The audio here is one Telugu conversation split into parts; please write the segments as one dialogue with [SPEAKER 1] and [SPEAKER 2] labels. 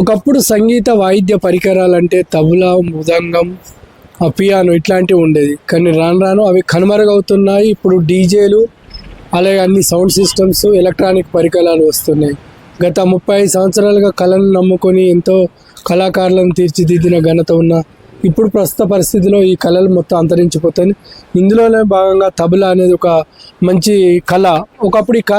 [SPEAKER 1] ఒకప్పుడు సంగీత వాయిద్య పరికరాలంటే తబలా మృదంగం పియానో ఇట్లాంటివి ఉండేది. కానీ రాను రాను అవి కనుమరుగవుతున్నాయి. ఇప్పుడు డీజేలు అలాగే అన్ని సౌండ్ సిస్టమ్స్ ఎలక్ట్రానిక్ పరికరాలు వస్తున్నాయి. గత ముప్పై ఐదు సంవత్సరాలుగా కళను నమ్ముకొని ఎంతో కళాకారులను తీర్చిదిద్దిన ఘనత ఉన్న ఇప్పుడు ప్రస్తుత పరిస్థితిలో ఈ కళలు మొత్తం అంతరించిపోతాయి. ఇందులోనే భాగంగా తబలా అనేది ఒక మంచి కళ. ఒకప్పుడు ఈ క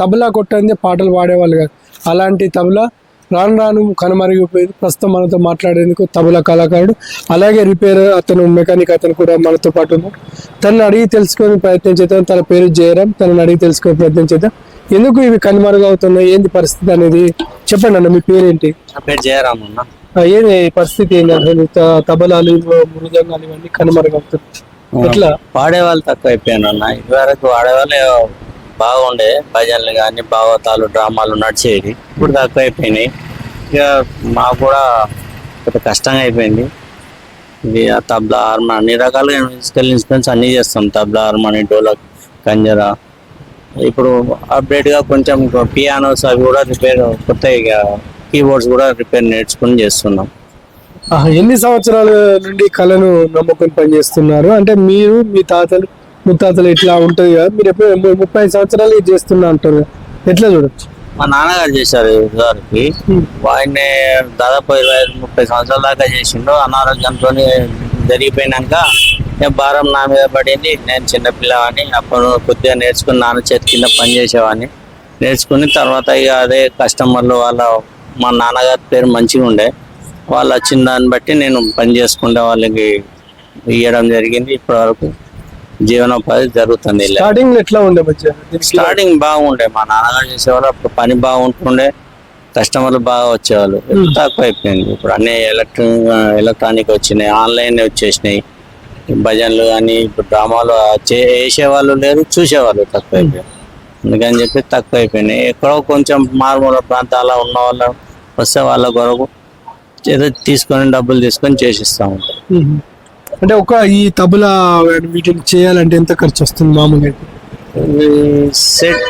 [SPEAKER 1] తబలా కొట్టందే పాటలు పాడేవాళ్ళు కాదు. అలాంటి తబలా రాను రాను కనుమరిగిపోయింది. ప్రస్తుతం మనతో మాట్లాడేందుకు తబలా కళాకారుడు అలాగే రిపేర్ అతను మెకానిక్ అతను కూడా మనతో పాటు ఉన్నాడు తనని అడిగి తెలుసుకొని ప్రయత్నం చేద్దాం. తన పేరు జయరాం తనని అడిగి తెలుసుకునే ప్రయత్నం చేద్దాం. ఎందుకు ఇవి కనుమరుగవుతున్నాయి? ఏంది పరిస్థితి అనేది? చెప్పండి అన్న మీ పేరేంటి?
[SPEAKER 2] నా పేరు జయరామ్ అన్న.
[SPEAKER 1] ఏంది పరిస్థితి ఏంటి అసలు త- తబలాలు మృదంగాలు ఇవన్నీ కనుమరుగవుతున్నాయి ఎట్లా?
[SPEAKER 2] పాడేవాళ్ళు తక్కువ అయిపోయాను అన్న. ఇదివరకు వాడేవాళ్ళు బాగుండే భజనలు కానీ భాగవతాలు డ్రామాలు నడిచేవి. ఇప్పుడు తక్కువ అయిపోయినాయి ఇక మాకు కూడా కొంత కష్టంగా అయిపోయింది. ఇది ఆ తబలా హార్మోన్ అన్ని రకాలుగా మ్యూజికల్ ఇన్స్ట్రుమెంట్స్ అన్నీ చేస్తాం. తబలా హార్మోని డోలక్ కంజరా ఇప్పుడు అప్డేట్గా కొంచెం పియానోస్ అవి కూడా రిపేర్ కొత్త కీబోర్డ్స్ కూడా రిపేర్ నేర్చుకుని చేస్తున్నాం.
[SPEAKER 1] ఎన్ని సంవత్సరాల నుండి కళను నమ్ముకొని పనిచేస్తున్నారు? అంటే మీరు మీ తాతలు ముత్తాతలు ఇట్లా ఉంటుంది కదా మీరు ఎప్పుడు ముప్పై సంవత్సరాలు ఇది చేస్తున్నా అంటారు. ఎట్లా చూడొచ్చు?
[SPEAKER 2] మా నాన్నగారు చేశారు గారికి. ఆయన్ని దాదాపు ఇరవై ఐదు ముప్పై సంవత్సరాల దాకా చేసిండు. అనారోగ్యంతో జరిగిపోయినాక భారం నా మీద పడింది. నేను చిన్నపిల్లవాడిని అప్పుడు కొద్దిగా నేర్చుకుని నాన్న చేతి కింద పని చేసేవాడిని. నేర్చుకుని తర్వాత ఇక అదే కస్టమర్లు వాళ్ళ మా నాన్నగారి పేరు మంచిగా ఉండే. వాళ్ళు వచ్చిన దాన్ని బట్టి నేను పని చేసుకుంటే వాళ్ళకి ఇవ్వడం జరిగింది. ఇప్పటి వరకు జీవనోపాధి జరుగుతుంది
[SPEAKER 1] స్టార్టింగ్ ఎట్లా ఉండే
[SPEAKER 2] స్టార్టింగ్ బాగుండే. మా నాన్నగారు చేసేవాళ్ళు. అప్పుడు పని బాగుంటుండే. కస్టమర్లు బాగా వచ్చేవాళ్ళు. ఇప్పుడు తక్కువ అయిపోయింది. ఇప్పుడు అన్ని ఎలక్ట్రిక్ ఎలక్ట్రానిక్ వచ్చినాయి. ఆన్లైన్ వచ్చేసినాయి. భజనలు కానీ ఇప్పుడు డ్రామాలు చే వేసేవాళ్ళు లేరు చూసేవాళ్ళు తక్కువ అయిపోయారు అందుకని చెప్పి తక్కువ అయిపోయినాయి ఎక్కడో కొంచెం మారుమూల ప్రాంతాల ఉన్న వాళ్ళు వస్తే వాళ్ళ కొరకు ఏదో తీసుకొని డబ్బులు తీసుకొని చేసిస్తా ఉంటారు.
[SPEAKER 1] అంటే ఒక ఈ తబలా వీటిని చేయాలంటే ఎంత ఖర్చు వస్తుంది మామూలుగా?
[SPEAKER 2] సెట్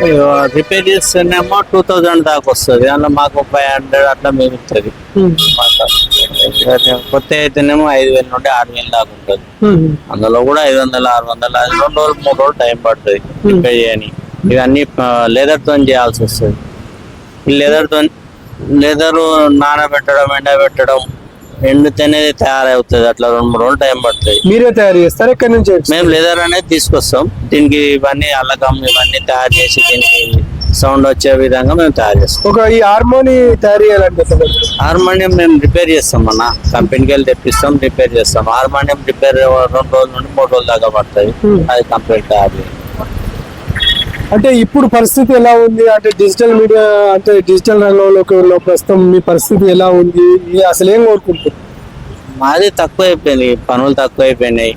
[SPEAKER 2] రిపేర్ చేస్తేనేమో టూ థౌజండ్ దాకా వస్తుంది. అందులో మాకు ఫైవ్ హండ్రెడ్ అట్లా మిగులుతుంది కొత్త అయితేనేమో ఐదు వేల నుండి ఆరు వేలు దాకా ఉంటుంది. అందులో కూడా ఐదు వందలు ఆరు వందలు అది రెండు రోజులు మూడు రోజులు టైం పడుతుంది రిపేర్ చేయని. ఇవన్నీ లెదర్తో చేయాల్సి వస్తుంది. లెదర్తో లెదర్ నానబెట్టడం ఎండబెట్టడం ఎండితేనే తయారవుతుంది. అట్లా రెండు మూడు రోజులు టైం పడుతుంది.
[SPEAKER 1] మీరే తయారు చేస్తారా? ఎక్కడి నుంచి
[SPEAKER 2] మేము లెదర్ అనేది తీసుకొస్తాం. దీనికి ఇవన్నీ అల్లకం ఇవన్నీ తయారు చేసి దీనికి సౌండ్ వచ్చే విధంగా మేము తయారు చేస్తాం.
[SPEAKER 1] ఒక ఈ హార్మోని తయారు చేయాలంటే?
[SPEAKER 2] హార్మోనియం మేము రిపేర్ చేస్తాం అన్న. కంపెనీకి వెళ్ళి తెప్పిస్తాం రిపేర్ చేస్తాం. హార్మోనియం రిపేర్ రెండు రోజుల నుండి మూడు రోజుల దాకా పడుతుంది. అది కంప్లీట్ తయారు చేయాలి.
[SPEAKER 1] అంటే ఇప్పుడు పరిస్థితి ఎలా ఉంది? అంటే డిజిటల్ మీడియా అంటే డిజిటల్ ఉన్న ప్రస్తుతం మీ పరిస్థితి ఎలా ఉంది? అసలు ఏం కోరుకుంటారు
[SPEAKER 2] మాది తక్కువ అయిపోయింది పనులు తక్కువ అయిపోయినాయి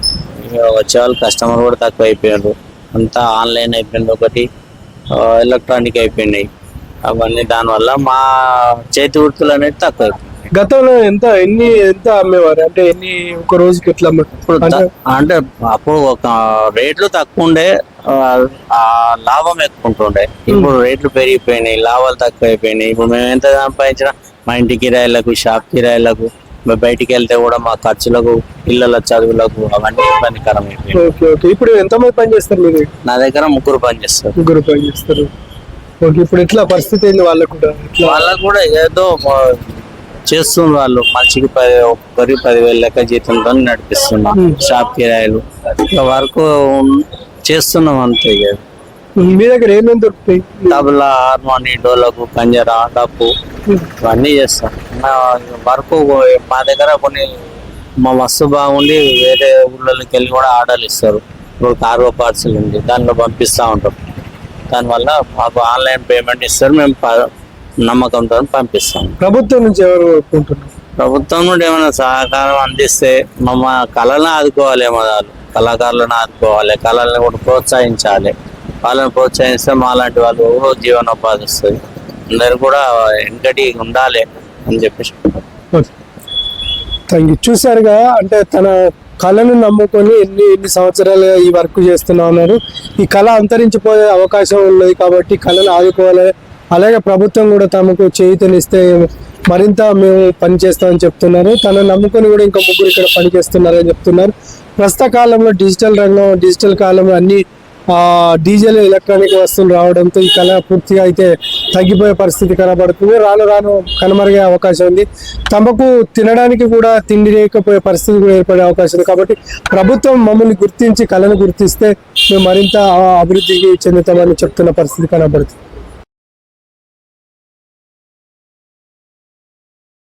[SPEAKER 2] ఇక వచ్చే వాళ్ళు కస్టమర్ కూడా తక్కువ అయిపోయారు అంతా ఆన్లైన్ అయిపోయింది ఒకటి ఎలక్ట్రానిక్ అయిపోయినాయి. అవన్నీ దానివల్ల మా చేతి వృత్తులు అనేది తక్కువ
[SPEAKER 1] గతంలో ఎంత ఎన్ని ఎంత అమ్మేవారు? అంటే ఎన్ని ఒక రోజుకి ఎట్లా అంటే
[SPEAKER 2] అప్పుడు ఒక రేట్లు తక్కువ ఉండే లాభం ఉంటుండే ఇప్పుడు రేట్లు పెరిగిపోయినాయి లాభాలు తక్కువ అయిపోయినాయి ఇప్పుడు మేము ఎంత సంపాదించినా మా ఇంటి కిరాయిలకు షాప్ కిరాయిలకు బయటికి వెళ్తే కూడా మా ఖర్చులకు పిల్లల చదువులకు అవన్నీ ఇబ్బందికరం అయిపోయింది
[SPEAKER 1] ఇప్పుడు ఎంతమంది పని చేస్తారు మీరు?
[SPEAKER 2] నా దగ్గర ముగ్గురు పని చేస్తారు.
[SPEAKER 1] ముగ్గురు పని చేస్తారు. ఓకే ఇప్పుడు ఎట్లా పరిస్థితి ఏంది వాళ్ళకు కూడా?
[SPEAKER 2] వాళ్ళకు కూడా ఏదో చేస్తున్నారు వాళ్ళు. మనిషికి పది ఒక్కరికి పదివేలు లెక్క జీతంతో నడిపిస్తున్నాం
[SPEAKER 1] Hmm.
[SPEAKER 2] షాప్ కిరాయిలు. వరకు చేస్తున్నాం అంతే
[SPEAKER 1] మీ దగ్గర ఏమేమి దొరుకుతాయి?
[SPEAKER 2] తబలా హార్మోని డోలకు కంజరా డప్పు ఇవన్నీ చేస్తాం. వరకు మా దగ్గర కొన్ని మా మస్తు బాగుండి వేరే ఊళ్ళలోకి వెళ్ళి కూడా ఆర్డర్లు ఇస్తారు. ఇప్పుడు కార్గో పార్సల్ ఉంది దానిలో పంపిస్తూ ఉంటాం. దానివల్ల మాకు ఆన్లైన్ పేమెంట్ ఇస్తారు మేము నమ్మకంతో పంపిస్తాం.
[SPEAKER 1] ప్రభుత్వం నుంచి ఎవరు
[SPEAKER 2] ప్రభుత్వం నుండి ఏమైనా సహకారం అందిస్తే మమ్మ కళలను ఆదుకోవాలి వాళ్ళు. కళాకారులను ఆదుకోవాలి కళలను కూడా ప్రోత్సహించాలి. వాళ్ళని ప్రోత్సహిస్తే మాలాంటి వాళ్ళు జీవనోపాధి వస్తుంది. అందరు కూడా ఎంకటి ఉండాలి అని చెప్పేసి.
[SPEAKER 1] థ్యాంక్ చూసారుగా అంటే తన కళను నమ్ముకొని ఎన్ని ఎన్ని సంవత్సరాలుగా ఈ వర్క్ చేస్తున్నా ఉన్నారు ఈ కళ అంతరించిపోయే అవకాశం ఉన్నది కాబట్టి కళను ఆదుకోవాలి. అలాగే ప్రభుత్వం కూడా తమకు చేయితనిస్తే మరింత మేము పని చేస్తామని చెప్తున్నారు. తనను నమ్ముకొని కూడా ఇంకా ముగ్గురు ఇక్కడ పని చేస్తున్నారని చెప్తున్నారు. ప్రస్తుత కాలంలో డిజిటల్ రంగం డిజిటల్ కాలంలో అన్ని డీజిల్ ఎలక్ట్రానిక్ వస్తువులు రావడంతో ఈ కళ పూర్తిగా అయితే తగ్గిపోయే పరిస్థితి కనబడుతుంది. రాను రాను కనుమరుగే అవకాశం ఉంది. తమకు తినడానికి కూడా తిండి లేకపోయే పరిస్థితి కూడా ఏర్పడే అవకాశం ఉంది. కాబట్టి ప్రభుత్వం మమ్మల్ని గుర్తించి కళను గుర్తిస్తే మేము మరింత అభివృద్ధికి చెందుతామని చెప్తున్న పరిస్థితి కనబడుతుంది.